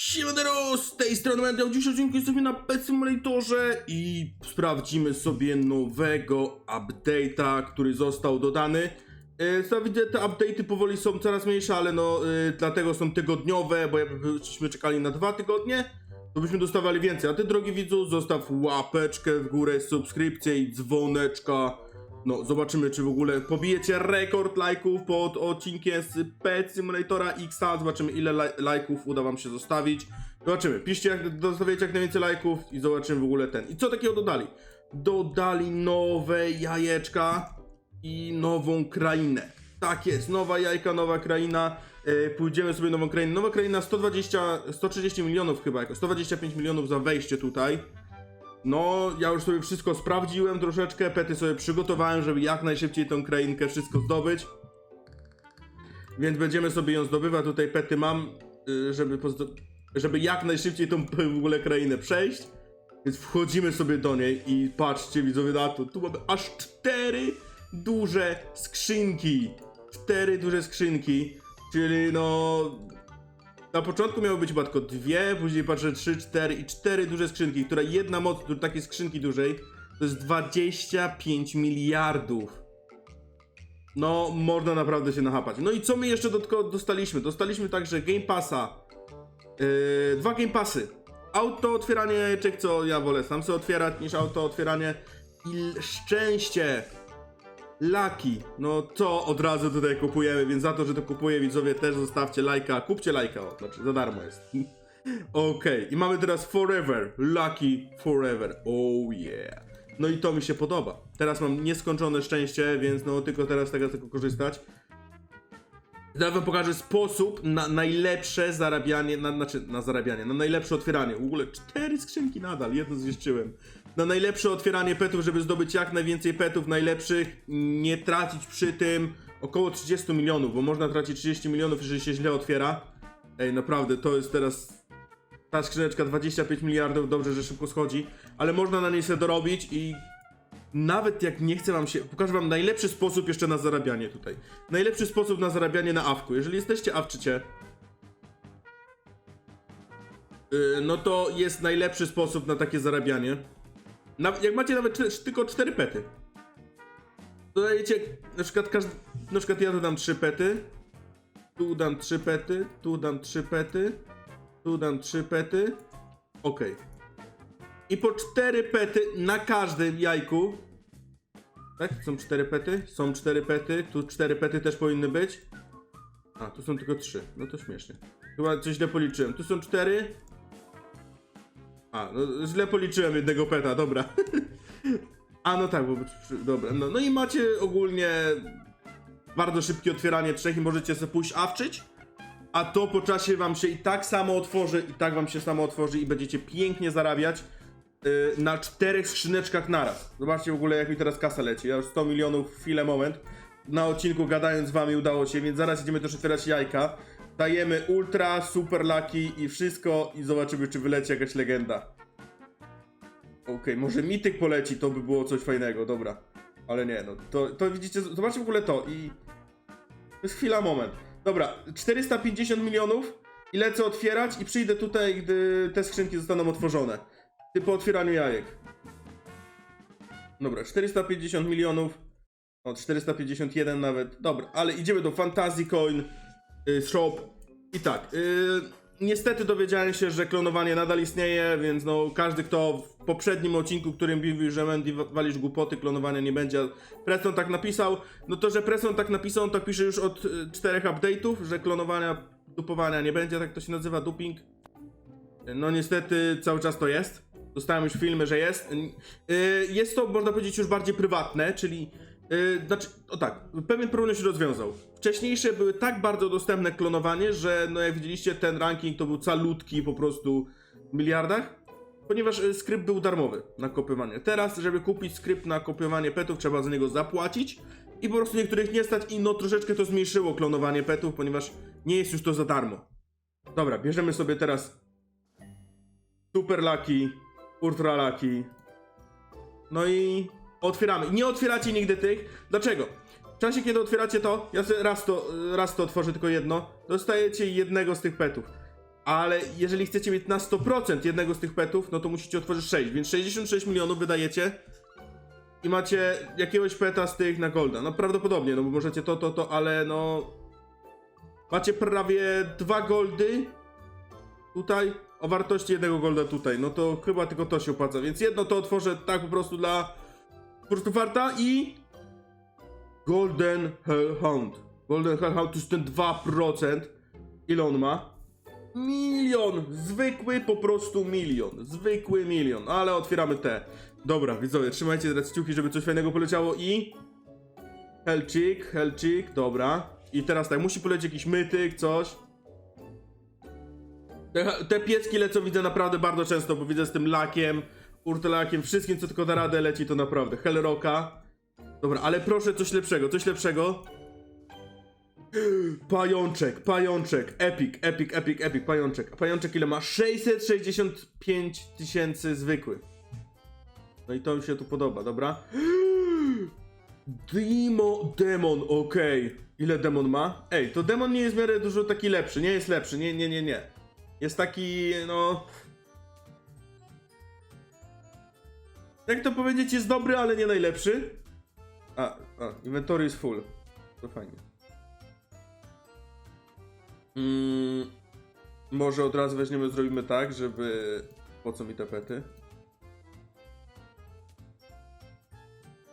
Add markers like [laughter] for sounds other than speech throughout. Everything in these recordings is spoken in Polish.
Siemandero, z tej strony będę w dzisiejszym odcinku jesteśmy na Pet Simulatorze i sprawdzimy sobie nowego update'a, który został dodany. E, Co widzę, te update'y powoli są coraz mniejsze, ale no e, dlatego są tygodniowe, bo jakbyśmy czekali na dwa tygodnie, to byśmy dostawali więcej. A ty, drogi widzu, zostaw łapeczkę w górę, subskrypcję i dzwoneczka. No, zobaczymy, czy w ogóle pobijecie rekord lajków pod odcinkiem z Pet Simulatora X. Zobaczymy, ile laj lajków uda wam się zostawić. Zobaczymy. Piszcie, jak zostawiacie jak najwięcej lajków i zobaczymy w ogóle ten. I co takiego dodali? Dodali nowe jajeczka i nową krainę. Tak jest, nowa jajka, nowa kraina. E, pójdziemy sobie nową krainę. Nowa kraina 120, 130 milionów chyba, jako 125 milionów za wejście tutaj. No, ja już sobie wszystko sprawdziłem troszeczkę, pety sobie przygotowałem, żeby jak najszybciej tą krainkę wszystko zdobyć. Więc będziemy sobie ją zdobywać, tutaj pety mam, y, żeby, żeby jak najszybciej tą w ogóle krainę przejść. Więc wchodzimy sobie do niej i patrzcie widzowie na to, tu mamy aż cztery duże skrzynki. Cztery duże skrzynki, czyli no... Na początku miało być chyba dwie, później patrzę trzy, cztery i cztery duże skrzynki, która jedna moc takiej skrzynki dużej to jest 25 miliardów. No, można naprawdę się nachapać. No i co my jeszcze dostaliśmy? Dostaliśmy także Game Passa. Yy, dwa Game Passy. Auto otwieranie jajeczek, co ja wolę sam sobie otwierać niż auto otwieranie. I szczęście. Laki, no to od razu tutaj kupujemy, więc za to, że to kupuję, widzowie też zostawcie lajka, kupcie lajka, o, znaczy za darmo jest. [laughs] Okej, i mamy teraz Forever, Lucky Forever, oh yeah. No i to mi się podoba. Teraz mam nieskończone szczęście, więc no tylko teraz tego tylko korzystać. Teraz wam pokażę sposób na najlepsze zarabianie, na, znaczy na zarabianie, na najlepsze otwieranie. W ogóle cztery skrzynki nadal, jedno zniszczyłem. Na najlepsze otwieranie petów, żeby zdobyć jak najwięcej petów najlepszych, nie tracić przy tym około 30 milionów, bo można tracić 30 milionów, jeżeli się źle otwiera. Ej, naprawdę, to jest teraz ta skrzyneczka 25 miliardów, dobrze, że szybko schodzi, ale można na niej sobie dorobić i nawet jak nie chce wam się, pokażę wam najlepszy sposób jeszcze na zarabianie tutaj. Najlepszy sposób na zarabianie na awku. Jeżeli jesteście awczycie, yy, no to jest najlepszy sposób na takie zarabianie. Na, jak macie nawet czte- tylko 4 pety, dodajecie, na przykład każdy, na przykład ja dodam 3 pety, tu dam 3 pety, tu dam 3 pety, tu dam 3 pety, okej. I po 4 pety na każdym jajku. Tak? Są 4 pety? Są 4 pety. Tu 4 pety też powinny być. A, tu są tylko 3. No to śmiesznie. Chyba coś źle policzyłem. Tu są 4. A, no źle policzyłem jednego peta, dobra. [laughs] A, no tak, bo... Dobra, no, no i macie ogólnie bardzo szybkie otwieranie trzech i możecie sobie pójść awczyć. A to po czasie wam się i tak samo otworzy, i tak wam się samo otworzy i będziecie pięknie zarabiać na czterech skrzyneczkach naraz. Zobaczcie w ogóle jak mi teraz kasa leci. Ja już 100 milionów chwilę moment. Na odcinku gadając z wami udało się, więc zaraz idziemy też otwierać jajka. Dajemy ultra, super lucky i wszystko i zobaczymy czy wyleci jakaś legenda. Okej, może mityk poleci, to by było coś fajnego, dobra. Ale nie, no to, to widzicie, zobaczcie w ogóle to i... To jest chwila, moment. Dobra, 450 milionów i lecę otwierać i przyjdę tutaj, gdy te skrzynki zostaną otworzone. Ty po otwieraniu jajek. Dobra, 450 milionów. O, 451 nawet. Dobra, ale idziemy do Fantasy Coin y, Shop. I tak, y, niestety dowiedziałem się, że klonowanie nadal istnieje, więc no każdy, kto w poprzednim odcinku, którym mówił, że Mandy wa- walisz głupoty, klonowania nie będzie, Preston tak napisał, no to, że Preston tak napisał, on tak pisze już od y, czterech update'ów, że klonowania, dupowania nie będzie, tak to się nazywa, duping. No niestety cały czas to jest. Dostałem już filmy, że jest. Yy, Jest to, można powiedzieć, już bardziej prywatne, czyli. Yy, znaczy, o tak, pewien problem się rozwiązał. Wcześniejsze były tak bardzo dostępne klonowanie, że no jak widzieliście, ten ranking to był calutki po prostu w miliardach, ponieważ y, skrypt był darmowy na kopiowanie. Teraz, żeby kupić skrypt na kopiowanie petów, trzeba za niego zapłacić i po prostu niektórych nie stać i no troszeczkę to zmniejszyło klonowanie petów, ponieważ nie jest już to za darmo. Dobra, bierzemy sobie teraz Super Lucky, Ultra. No i otwieramy. Nie otwieracie nigdy tych. Dlaczego? W czasie, kiedy otwieracie to, ja sobie raz to, raz to otworzę tylko jedno, dostajecie jednego z tych petów. ale jeżeli chcecie mieć na 100% jednego z tych petów, no to musicie otworzyć 6, więc 66 milionów wydajecie i macie jakiegoś peta z tych na golda. No prawdopodobnie, no bo możecie to, to, to, ale no... Macie prawie dwa goldy tutaj o wartości jednego golda tutaj. No to chyba tylko to się opłaca, więc jedno to otworzę tak po prostu dla po prostu farta i Golden Hellhound. Golden Hellhound to jest ten 2%. Ile on ma? Milion! Zwykły po prostu milion. Zwykły milion. Ale otwieramy te. Dobra, widzowie, trzymajcie teraz kciuki, żeby coś fajnego poleciało i... Helcik, helcik, dobra. I teraz tak, musi polecieć jakiś mytyk, coś. Te, te pieski lecą, widzę naprawdę bardzo często, bo widzę z tym lakiem, urtelakiem, wszystkim co tylko da radę leci to naprawdę. Hellrocka. Dobra, ale proszę coś lepszego, coś lepszego. Pajączek, pajączek, epic, epic, epic, epic, pajączek. A pajączek ile ma? 665 tysięcy zwykły. No i to mi się tu podoba, dobra. Demo, demon, okej. Ile demon ma? Ej, to demon nie jest w miarę dużo taki lepszy, nie jest lepszy, nie, nie, nie, nie. Jest taki, no... Jak to powiedzieć, jest dobry, ale nie najlepszy. A, a, inventory jest full. To fajnie. Mm, może od razu weźmiemy, zrobimy tak, żeby... Po co mi tapety?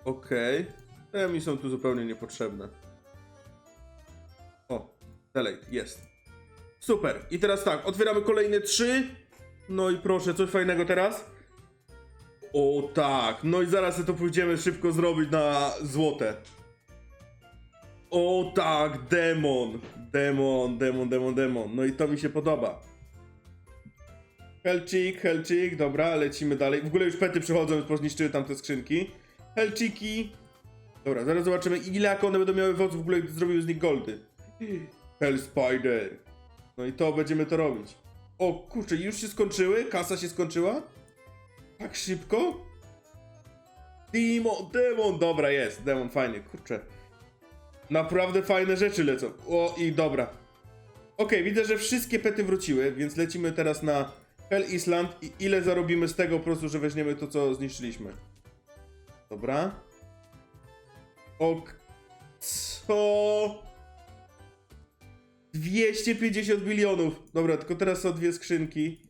Okej. Te mi są tu zupełnie niepotrzebne. O, delete, jest. Super. I teraz tak, otwieramy kolejne trzy. No i proszę, coś fajnego teraz. O tak, no i zaraz to pójdziemy szybko zrobić na złote. O tak, demon, demon, demon, demon, demon. No i to mi się podoba. Helcik, helcik, dobra, lecimy dalej. W ogóle już pety przychodzą, już pozniszczyły tam te skrzynki. Helciki. Dobra, zaraz zobaczymy ile one będą miały w ogóle, gdy zrobiły z nich goldy. Hell Spider. No i to będziemy to robić. O kurczę, już się skończyły? Kasa się skończyła? Tak szybko? Demon, demon, dobra jest, demon fajnie, kurczę. Naprawdę fajne rzeczy lecą. O i dobra. Okej, widzę, że wszystkie pety wróciły, więc lecimy teraz na Hell Island i ile zarobimy z tego po prostu, że weźmiemy to, co zniszczyliśmy. Dobra. Ok. Co? 250 milionów. Dobra, tylko teraz są dwie skrzynki.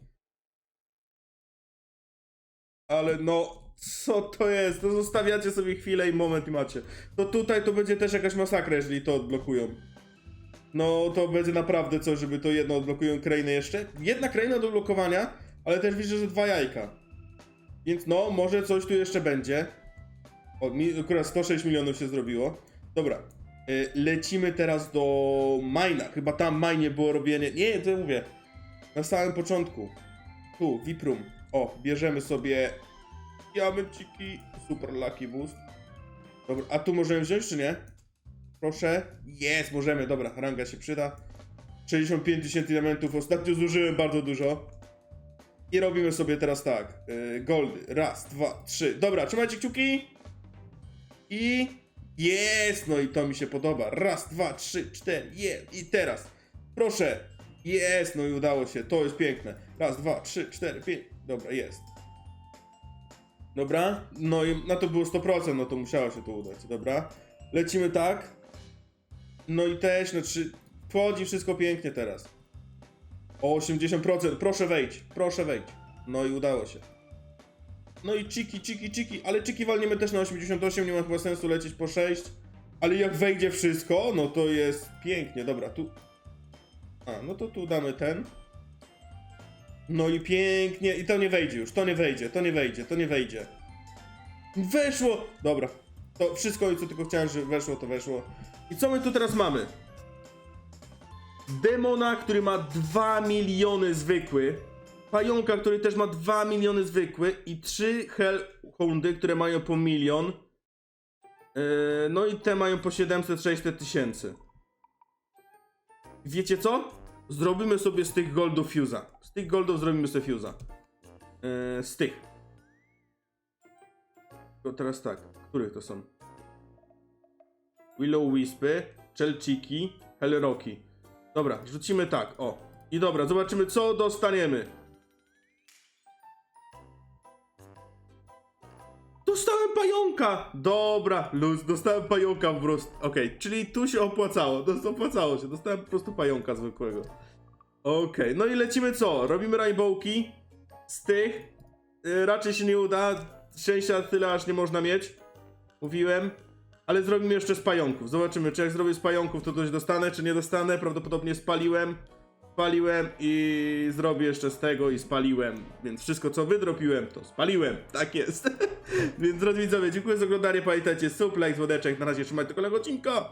Ale no, co to jest? To zostawiacie sobie chwilę i moment i macie. To tutaj to będzie też jakaś masakra, jeżeli to odblokują. No, to będzie naprawdę coś, żeby to jedno odblokują krainę jeszcze. Jedna kraina do blokowania, ale też widzę, że dwa jajka. Więc no, może coś tu jeszcze będzie. O, mi akurat 106 milionów się zrobiło. Dobra, lecimy teraz do Majna. Chyba tam Majnie było robienie. Nie, to mówię. Na samym początku. Tu, Viprum. O, bierzemy sobie diamenciki. Super Lucky Boost. Dobra, a tu możemy wziąć, czy nie? Proszę. Jest, możemy. Dobra, ranga się przyda. 65 tysięcy diamentów. Ostatnio zużyłem bardzo dużo. I robimy sobie teraz tak. Yy, goldy. Raz, dwa, trzy. Dobra, trzymajcie kciuki. I jest, no i to mi się podoba. Raz, dwa, trzy, cztery, jest. I teraz, proszę. Jest, no i udało się, to jest piękne. Raz, dwa, trzy, cztery, pięć. Dobra, jest. Dobra, no i na to było 100%, no to musiało się to udać, dobra. Lecimy tak. No i też, no czy wchodzi wszystko pięknie teraz. O 80%, proszę wejdź, proszę wejdź. No i udało się. No i ciki, ciki, ciki, ale ciki walniemy też na 88, nie ma chyba sensu lecieć po 6. Ale jak wejdzie wszystko, no to jest pięknie, dobra, tu... A, no to tu damy ten. No i pięknie, i to nie wejdzie już, to nie wejdzie, to nie wejdzie, to nie wejdzie. Weszło! Dobra, to wszystko, co tylko chciałem, że weszło, to weszło. I co my tu teraz mamy? Demona, który ma 2 miliony zwykły. Pająka, który też ma 2 miliony zwykły. I 3 Hellhoundy, które mają po milion. Yy, no i te mają po 700-600 tysięcy. Wiecie co? Zrobimy sobie z tych goldów fuse'a. Z tych goldów zrobimy sobie fuse'a. Yy, z tych. To teraz tak. Których to są? Willow Wispy, Czelciki, Hellrocki. Dobra, rzucimy tak, o. I dobra, zobaczymy co dostaniemy. Dostałem pająka! Dobra, luz, dostałem pająka po prostu. Okej, czyli tu się opłacało, to opłacało się, dostałem po prostu pająka zwykłego. Okej, no i lecimy co? Robimy rainbowki z tych. Y, raczej się nie uda, szczęścia tyle aż nie można mieć. Mówiłem. Ale zrobimy jeszcze z pająków. Zobaczymy, czy jak zrobię z pająków, to coś dostanę, czy nie dostanę. Prawdopodobnie spaliłem. Spaliłem i zrobię jeszcze z tego i spaliłem. Więc wszystko co wydropiłem, to spaliłem. Tak jest. [laughs] Więc drodzy widzowie, dziękuję za oglądanie. Pamiętajcie, sub, like, dzwoneczek. Na razie trzymajcie kolejnego odcinka.